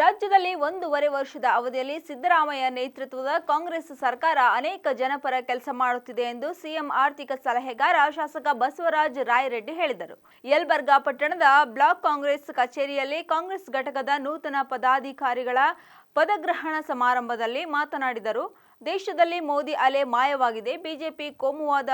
ರಾಜ್ಯದಲ್ಲಿ ಒಂದೂವರೆ ವರ್ಷದ ಅವಧಿಯಲ್ಲಿ ಸಿದ್ದರಾಮಯ್ಯ ನೇತೃತ್ವದ ಕಾಂಗ್ರೆಸ್ ಸರ್ಕಾರ ಅನೇಕ ಜನಪರ ಕೆಲಸ ಮಾಡುತ್ತಿದೆ ಎಂದು ಸಿಎಂ ಆರ್ಥಿಕ ಸಲಹೆಗಾರ ಶಾಸಕ ಬಸವರಾಜ ರಾಯರೆಡ್ಡಿ ಹೇಳಿದರು. ಯಲ್ಬರ್ಗಾ ಪಟ್ಟಣದ ಬ್ಲಾಕ್ ಕಾಂಗ್ರೆಸ್ ಕಚೇರಿಯಲ್ಲಿ ಕಾಂಗ್ರೆಸ್ ಘಟಕದ ನೂತನ ಪದಾಧಿಕಾರಿಗಳ ಪದಗ್ರಹಣ ಸಮಾರಂಭದಲ್ಲಿ ಮಾತನಾಡಿದರು. ದೇಶದಲ್ಲಿ ಮೋದಿ ಅಲೆ ಮಾಯವಾಗಿದೆ. ಬಿಜೆಪಿ ಕೋಮುವಾದ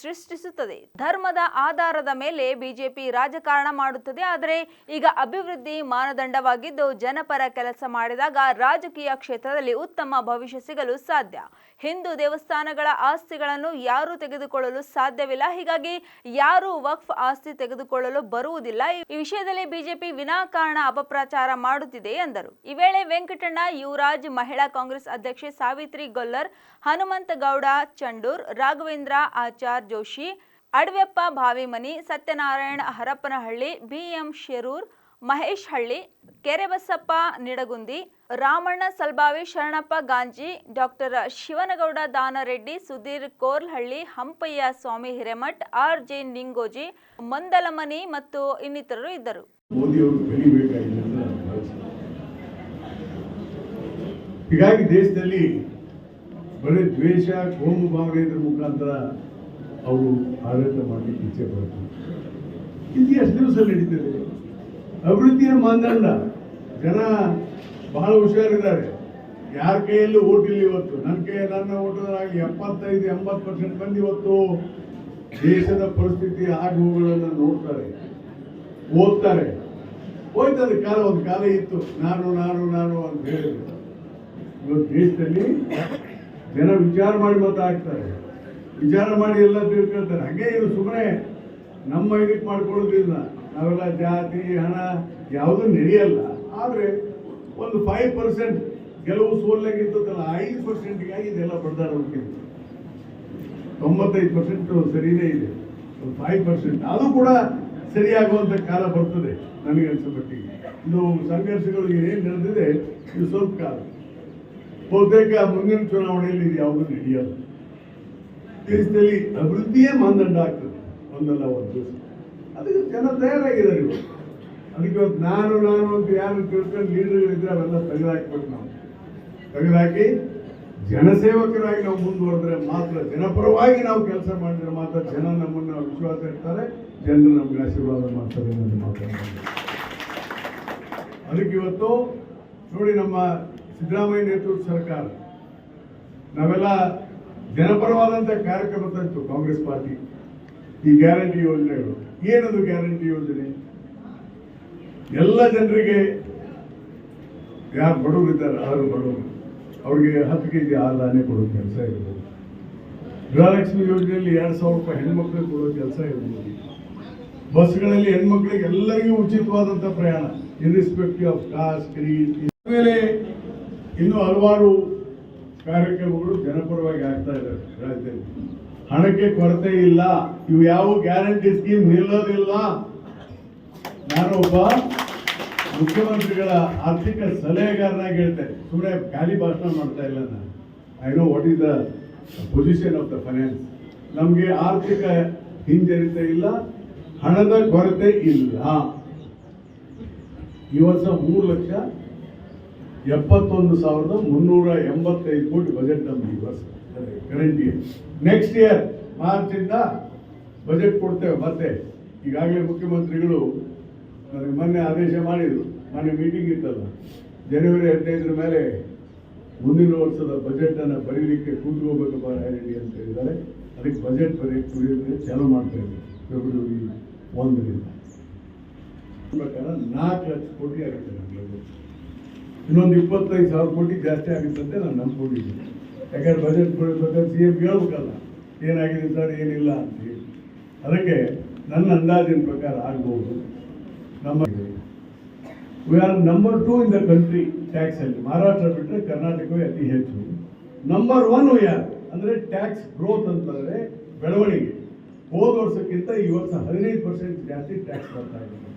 ಸೃಷ್ಟಿಸುತ್ತದೆ. ಧರ್ಮದ ಆಧಾರದ ಮೇಲೆ ಬಿಜೆಪಿ ರಾಜಕಾರಣ ಮಾಡುತ್ತದೆ. ಆದರೆ ಈಗ ಅಭಿವೃದ್ಧಿ ಮಾನದಂಡವಾಗಿದ್ದು ಜನಪರ ಕೆಲಸ ಮಾಡಿದಾಗ ರಾಜಕೀಯ ಕ್ಷೇತ್ರದಲ್ಲಿ ಉತ್ತಮ ಭವಿಷ್ಯ ಸಿಗಲು ಸಾಧ್ಯ. ಹಿಂದೂ ದೇವಸ್ಥಾನಗಳ ಆಸ್ತಿಗಳನ್ನು ಯಾರೂ ತೆಗೆದುಕೊಳ್ಳಲು ಸಾಧ್ಯವಿಲ್ಲ. ಹೀಗಾಗಿ ಯಾರೂ ವಕ್ಫ್ ಆಸ್ತಿ ತೆಗೆದುಕೊಳ್ಳಲು ಬರುವುದಿಲ್ಲ. ಈ ವಿಷಯದಲ್ಲಿ ಬಿಜೆಪಿ ವಿನಾಕಾರಣ ಅಪಪ್ರಚಾರ ಮಾಡುತ್ತಿದೆ ಎಂದರು. ಈ ವೇಳೆ ವೆಂಕಟಣ್ಣ ಯುವರಾಜ್ ಮಹಿಳಾ ಕಾಂಗ್ರೆಸ್ ಅಧ್ಯಕ್ಷೆ Savitri Gollar Hanumantha Gowda Chandur, Raghavendra, Achar Joshi Adaveppa Bhavimani, Satyanarayana Harappanahalli BM Sherur, Mahesh Halli, Kerebasappa Nidagundi, Ramanna Salbavi Sharanappa Ganji, doctor Shivanagouda Danareddy, Sudhir Korlahalli, Hampayya Swami Hiremath R J Ningoji, Mandalamani ಮತ್ತು ಇನ್ನಿತರರು ಇದ್ದರು. ಹೀಗಾಗಿ ದೇಶದಲ್ಲಿ ಬರೀ ದ್ವೇಷ ಕೋಮು ಭಾವನೆಯ ಮುಖಾಂತರ ಅವರು ಆಡಳಿತ ಮಾಡಲಿಕ್ಕೆ ಇಚ್ಛೆ ಪಡ್ತಾರೆ ಇದು ಎಷ್ಟು ದಿವಸ ನಡೀತದೆ. ಅಭಿವೃದ್ಧಿಯ ಮಾನದಂಡ. ಜನ ಬಹಳ ಹುಷಾರಿದ್ದಾರೆ. ಯಾರ ಕೈಯಲ್ಲೂ ಓಟ್ ಇವತ್ತು. ನನ್ನ ಕೈ ನನ್ನ ಓಟದಾಗಿ ಎಪ್ಪತ್ತೈದು, ಎಂಬತ್ತು ಪರ್ಸೆಂಟ್ ಮಂದಿ ಇವತ್ತು. ದೇಶದ ಪರಿಸ್ಥಿತಿ, ಆಗುವುಗಳನ್ನು ನೋಡ್ತಾರೆ. ಓದ್ತಾರೆ. ಹೋಯ್ತದೆ, ಕಾಲ, ಒಂದು ಕಾಲ ಇತ್ತು. ನಾನು ನಾನು ನಾನು ಅಂತ ಹೇಳಿದ್ರು. ಇವತ್ತು ದೇಶದಲ್ಲಿ ಜನ ವಿಚಾರ ಮಾಡಿ ಮತ ಹಾಕ್ತಾರೆ ವಿಚಾರ ಮಾಡಿ ಎಲ್ಲ ತಿಳ್ಕೊಳ್ತಾರೆ. ಹಾಗೆ ಇದು ಸುಮ್ಮನೆ ನಮ್ಮ ಇದಕ್ಕೆ ಮಾಡ್ಕೊಳ್ಳೋದಿಲ್ಲ. ನಾವೆಲ್ಲ ಜಾತಿ, ಹಣ ಯಾವುದೂ ನಡೆಯಲ್ಲ. ಆದರೆ ಒಂದು ಫೈವ್ ಪರ್ಸೆಂಟ್ ಗೆಲುವು ಸೋಲ್ನಾಗಿರ್ತದಲ್ಲ ಐದು ಪರ್ಸೆಂಟ್ಗಾಗಿ ಇದೆಲ್ಲ ಬಡ್ದಾರ ತೊಂಬತ್ತೈದು ಪರ್ಸೆಂಟ್ ಸರಿನೇ ಇದೆ. ಒಂದು ಫೈವ್ ಪರ್ಸೆಂಟ್ ಅದು ಕೂಡ ಸರಿಯಾಗುವಂಥ ಕಾಲ ಬರ್ತದೆ, ನನಗೆ ಅನ್ಸೋ ಮಟ್ಟಿಗೆ. ಇದು ಸಂಘರ್ಷಗಳು ಏನು ನಡೆದಿದೆ, ಇದು ಸ್ವಲ್ಪ ಕಾಲ. ಬಹುತೇಕ ಮುಂದಿನ ಚುನಾವಣೆಯಲ್ಲಿ ಇದು ಯಾವುದೂ ನಡೆಯಲ್ಲ. ದೇಶದಲ್ಲಿ ಅಭಿವೃದ್ಧಿಯೇ ಮಾನದಂಡ ಆಗ್ತದೆ ಒಂದಲ್ಲ ಒಂದು ದಿವಸ. ಅದಕ್ಕೆ ಜನ ತಯಾರಾಗಿದ್ದಾರೆ ಇವರು ಅದಕ್ಕೆ ಇವತ್ತು ನಾನು ನಾನು ಅಂತ ಯಾರು ತಿಳ್ಕೊಂಡು ಲೀಡರ್ಗಳಿದ್ರೆ ಅವೆಲ್ಲ ತೆಗೆದಾಕ್ಬೇಕು ನಾವು. ತೆಗೆದಾಕಿ ಜನಸೇವಕರಾಗಿ ನಾವು ಮುಂದುವರೆದ್ರೆ ಮಾತ್ರ ಜನಪರವಾಗಿ ನಾವು ಕೆಲಸ ಮಾಡಿದ್ರೆ ಮಾತ್ರ ಜನ ನಮ್ಮನ್ನು ವಿಶ್ವಾಸ ಇರ್ತಾರೆ ಜನರು ನಮ್ಗೆ ಆಶೀರ್ವಾದ ಮಾಡ್ತಾರೆ ಅನ್ನೋದು ಮಾತಾಡ್ತಾರೆ ಅದಕ್ಕೆ ಇವತ್ತು ನೋಡಿ ನಮ್ಮ ಸಿದ್ದರಾಮಯ್ಯ ನೇತೃತ್ವದ ಸರ್ಕಾರ. ನಾವೆಲ್ಲ ಜನಪರವಾದಂಥ ಕಾರ್ಯಕ್ರಮ ತಂತು ಕಾಂಗ್ರೆಸ್ ಪಾರ್ಟಿ. ಈ ಗ್ಯಾರಂಟಿ ಯೋಜನೆಗಳು. ಏನದು ಗ್ಯಾರಂಟಿ ಯೋಜನೆ? ಎಲ್ಲ ಜನರಿಗೆ ಯಾರು ಬಡವರಿದ್ದಾರೆ ಆರು ಬಡವರು. ಅವ್ರಿಗೆ ಹತ್ತು ಕೆ ಜಿ ಆದಾನೆ ಕೊಡೋ ಕೆಲಸ ಇರ್ಬೋದು. ಗೃಹಲಕ್ಷ್ಮಿ ಯೋಜನೆಯಲ್ಲಿ ಎರಡು ಸಾವಿರ ರೂಪಾಯಿ ಹೆಣ್ಮಕ್ಳಿಗೆ ಕೊಡೋ ಕೆಲಸ ಇರ್ಬೋದು. ಬಸ್ಗಳಲ್ಲಿ ಹೆಣ್ಮಕ್ಳಿಗೆ ಎಲ್ಲರಿಗೂ ಉಚಿತವಾದಂಥ ಪ್ರಯಾಣ. ಇರ್ರಿಸ್ಪೆಕ್ಟಿವ್ ಆಫ್ ಕಾಸ್ಟ್ ಕ್ರೀಡ್ ಮೇಲೆ ಇನ್ನೂ ಹಲವಾರು ಕಾರ್ಯಕ್ರಮಗಳು ಜನಪರವಾಗಿ ಆಗ್ತಾ ಇದ್ದಾರೆ ರಾಜ್ಯದಲ್ಲಿ. ಹಣಕ್ಕೆ ಕೊರತೆ ಇಲ್ಲ. ಇವು ಯಾವ ಗ್ಯಾರಂಟಿ ಸ್ಕೀಮ್ ನಿಲ್ಲೋದಿಲ್ಲ. ನಾನೊಬ್ಬ ಮುಖ್ಯಮಂತ್ರಿಗಳ ಆರ್ಥಿಕ ಸಲಹೆಗಾರನಾಗಿ ಹೇಳ್ತೇನೆ. ಸುಮ್ಮನೆ ಖಾಲಿ ಭಾಷಣ ಮಾಡ್ತಾ ಇಲ್ಲ ನಾನು. I know what is the position of the finance ನಮಗೆ ಆರ್ಥಿಕ ಹಿಂಜರಿತ ಇಲ್ಲ, ಹಣದ ಕೊರತೆ ಇಲ್ಲ. ಈ ವರ್ಷ ಮೂರು ಲಕ್ಷ ಎಪ್ಪತ್ತೊಂದು ಸಾವಿರದ ಮುನ್ನೂರ ಎಂಬತ್ತೈದು ಕೋಟಿ ಬಜೆಟ್ ನಮ್ಮದು ಈ ವರ್ಷ ಕರೆಂಟ್ ಇಯರ್ ನೆಕ್ಸ್ಟ್ ಇಯರ್ ಮಾರ್ಚಿಂದ ಬಜೆಟ್ ಕೊಡ್ತೇವೆ ಮತ್ತೆ. ಈಗಾಗಲೇ ಮುಖ್ಯಮಂತ್ರಿಗಳು ನನಗೆ ಮೊನ್ನೆ ಆದೇಶ ಮಾಡಿದರು. ಮೊನ್ನೆ ಮೀಟಿಂಗ್ ಇತ್ತಲ್ಲ. ಜನವರಿ ಹದಿನೈದರ ಮೇಲೆ ಮುಂದಿನ ವರ್ಷದ ಬಜೆಟನ್ನು ಬರೀಲಿಕ್ಕೆ ಕೂತ್ಕೋಬೇಕಪ್ಪ ರೆಡಿ ಅಂತ ಹೇಳಿದ್ದಾರೆ. ಅದಕ್ಕೆ ಬಜೆಟ್ ಬರೀ ಕುಡಿಯೋದಕ್ಕೆ ಚಾಲೂ ಮಾಡ್ತಾ ಇದ್ದೀವಿ ಫೆಬ್ರವರಿ ಒಂದರಿಂದ. ಪ್ರಕಾರ ನಾಲ್ಕು ಲಕ್ಷ ಕೋಟಿ ಆಗುತ್ತೆ ನಮಗೆ. ಇನ್ನೊಂದು ಇಪ್ಪತ್ತೈದು ಸಾವಿರ ಕೋಟಿ ಜಾಸ್ತಿ ಆಗುತ್ತೆ ಅಂತ ನಾನು ನಂಬ್ಕೊಂಡಿದ್ದೀನಿ. ಯಾಕಂದ್ರೆ ಬಜೆಟ್ ಕೊಡಬೇಕಾದ್ರೆ ಸಿ ಎಂ ಹೇಳ್ಬೇಕಲ್ಲ, ಏನಾಗಿದೆ ಸರ್ ಏನಿಲ್ಲ ಅಂತ ಅದಕ್ಕೆ ನನ್ನ ಅಂದಾಜಿನ ಪ್ರಕಾರ ಆಗ್ಬೋದು. ನಮ್ಮ V R number two in the country tax ಅಲ್ಲಿ. ಮಹಾರಾಷ್ಟ್ರ ಬಿಟ್ಟರೆ ಕರ್ನಾಟಕವೇ ಅತಿ ಹೆಚ್ಚು. ನಂಬರ್ ಒನ್ ವಿ ಆರ್ ಅಂದರೆ ಟ್ಯಾಕ್ಸ್ ಗ್ರೋತ್ ಅಂತಂದರೆ ಬೆಳವಣಿಗೆ. ಹೋದ ವರ್ಷಕ್ಕಿಂತ ಈ ವರ್ಷ ಹದಿನೈದು ಪರ್ಸೆಂಟ್ ಜಾಸ್ತಿ ಟ್ಯಾಕ್ಸ್ ಬರ್ತಾ ಇದೆ.